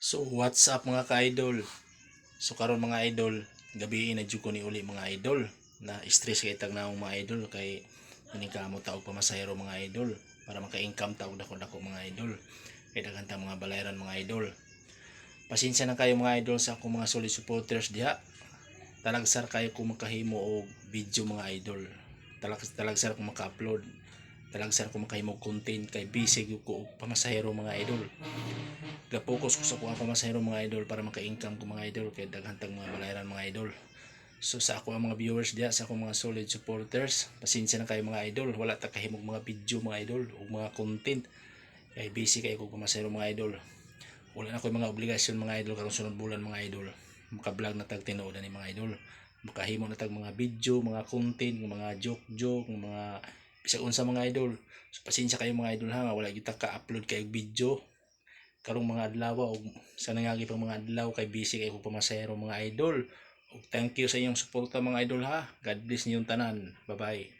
So what's up mga ka-idol? So karon mga idol, gabi na ko ni uli mga idol na stress kay tag naong mga idol kay manikamo taog pamasahero mga idol para maka-income taog dako dako mga idol. Kay daghan ta mga balayran mga idol. Pasensya na kayo mga idol sa akong mga solid supporters diha. Talagsar kayo kung makahimo og video mga idol. Talag talagsar kung maka-upload. Talagsar kung makahimo og content kay gyud ko pamasahero mga idol. Ga-focus ko sa kuha pamasahero mga idol para maka-income ko mga idol kay daghan tag mga balayaran mga idol. So sa ako ang mga viewers diya sa akong mga solid supporters pasensya na kayo mga idol. Wala ta kahimog mga video mga idol o mga content. Kay busy kayo kung pamasahero mga idol. Wala na ko mga obligasyon mga idol karong sunod bulan mga idol. Maka-vlog na tag tinuod ni mga idol. Makahimo na tag mga video mga content mga joke joke mga bisag unsa mga idol. So pasensya kayo mga idol ha nga wala gyud ta ka-upload kay video. Karong mga adlaw og sa nangagi pang mga adlaw kay busy kay ko pamasahero mga idol. Ug thank you sa inyong suporta mga idol ha. God bless niyong tanan. Bye bye